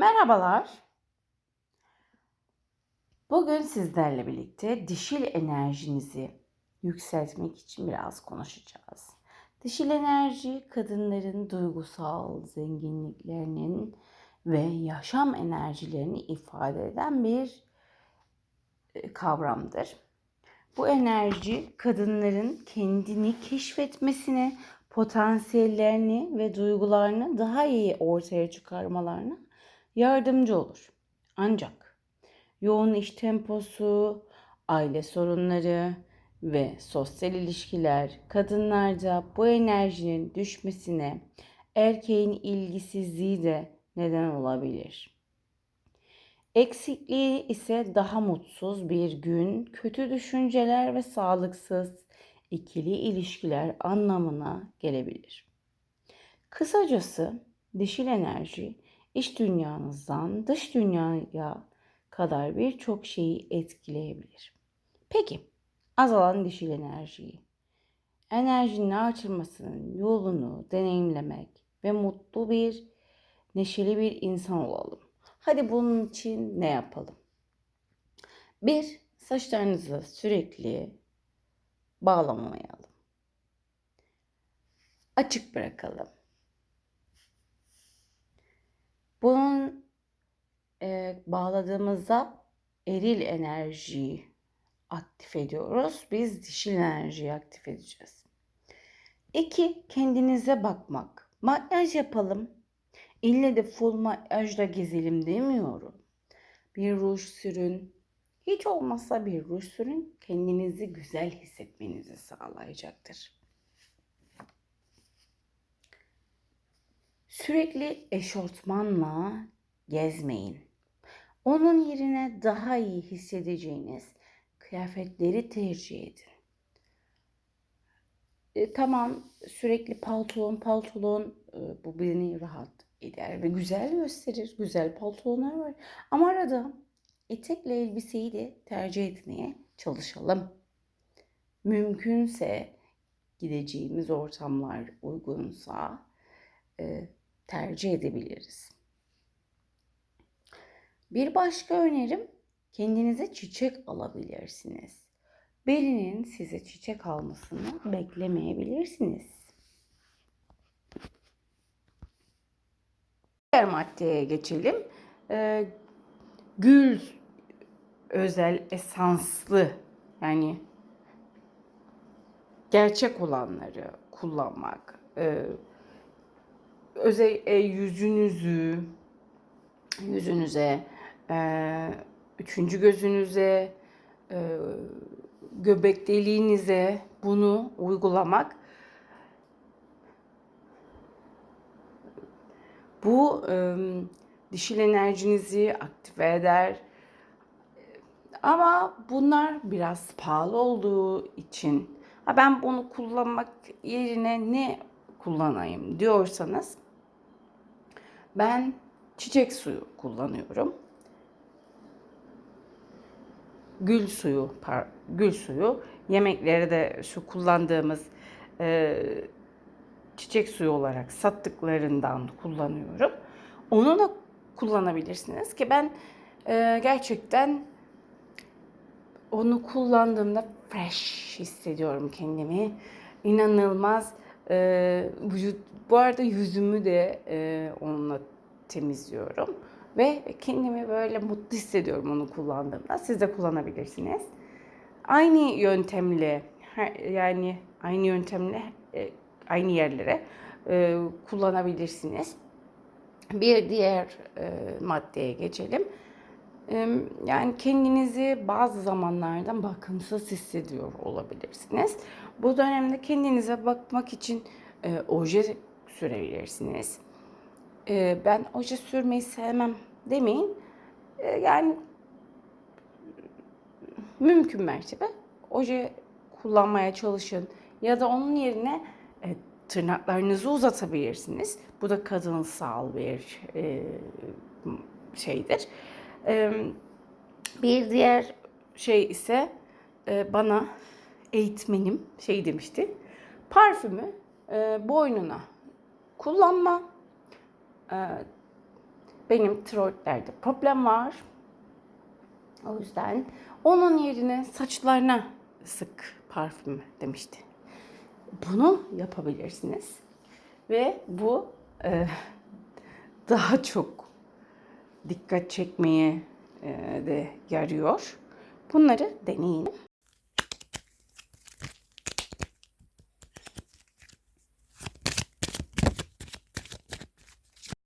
Merhabalar. Bugün sizlerle birlikte dişil enerjinizi yükseltmek için biraz konuşacağız. Dişil enerji kadınların duygusal zenginliklerinin ve yaşam enerjilerini ifade eden bir e, kavramdır. Bu enerji kadınların kendini keşfetmesine, potansiyellerini ve duygularını daha iyi ortaya çıkarmalarına yardımcı olur. Ancak yoğun iş temposu, aile sorunları ve sosyal ilişkiler kadınlarda bu enerjinin düşmesine erkeğin ilgisizliği de neden olabilir. Eksikliği ise daha mutsuz bir gün, kötü düşünceler ve sağlıksız ikili ilişkiler anlamına gelebilir. Kısacası dişil enerji iç dünyanızdan dış dünyaya kadar birçok şeyi etkileyebilir. Peki azalan dişil enerjiyi, enerjinin artırmasının yolunu deneyimlemek ve mutlu bir, neşeli bir insan olalım. Hadi bunun için ne yapalım? Bir, saçlarınızı sürekli bağlamamayalım. Açık bırakalım. Bunun e, bağladığımızda eril enerjiyi aktif ediyoruz. Biz dişil enerjiyi aktif edeceğiz. İki, kendinize bakmak. Makyaj yapalım. İlle de full makyajla gezelim demiyorum. Bir ruj sürün. Hiç olmazsa bir ruj sürün. Kendinizi güzel hissetmenizi sağlayacaktır. Sürekli eşortmanla gezmeyin. Onun yerine daha iyi hissedeceğiniz kıyafetleri tercih edin. E, tamam sürekli palton palton e, bu beni rahat eder ve güzel gösterir. Güzel paltonlar var. Ama arada etekle elbiseyi de tercih etmeye çalışalım. Mümkünse gideceğimiz ortamlar uygunsa e, tercih edebiliriz. Bir başka önerim kendinize çiçek alabilirsiniz. Birinin size çiçek almasını beklemeyebilirsiniz. Diğer maddeye geçelim. Ee, gül özel esanslı yani gerçek olanları kullanmak. Ee, özel e, yüzünüzü yüzünüze e, üçüncü gözünüze e, göbek deliğinize bunu uygulamak. Bu e, dişil enerjinizi aktive eder. Ama bunlar biraz pahalı olduğu için ha ben bunu kullanmak yerine ne kullanayım? diyorsanız ben çiçek suyu kullanıyorum. Gül suyu, par, gül suyu. Yemeklere de şu kullandığımız e, çiçek suyu olarak sattıklarından kullanıyorum. Onu da kullanabilirsiniz ki ben e, gerçekten onu kullandığımda fresh hissediyorum kendimi. İnanılmaz e, vücut bu arada yüzümü de e, onunla temizliyorum. Ve kendimi böyle mutlu hissediyorum onu kullandığımda. Siz de kullanabilirsiniz. Aynı yöntemle yani aynı yöntemle e, aynı yerlere e, kullanabilirsiniz. Bir diğer e, maddeye geçelim. Yani kendinizi bazı zamanlarda bakımsız hissediyor olabilirsiniz. Bu dönemde kendinize bakmak için oje sürebilirsiniz. Ben oje sürmeyi sevmem demeyin. Yani mümkün mertebe oje kullanmaya çalışın. Ya da onun yerine tırnaklarınızı uzatabilirsiniz. Bu da kadınsal bir şeydir. Bir diğer şey ise bana eğitmenim şey demişti. Parfümü boynuna kullanma. benim tiroidlerde problem var. O yüzden onun yerine saçlarına sık parfüm demişti. Bunu yapabilirsiniz. Ve bu e, daha çok dikkat çekmeye e, de yarıyor. Bunları deneyin.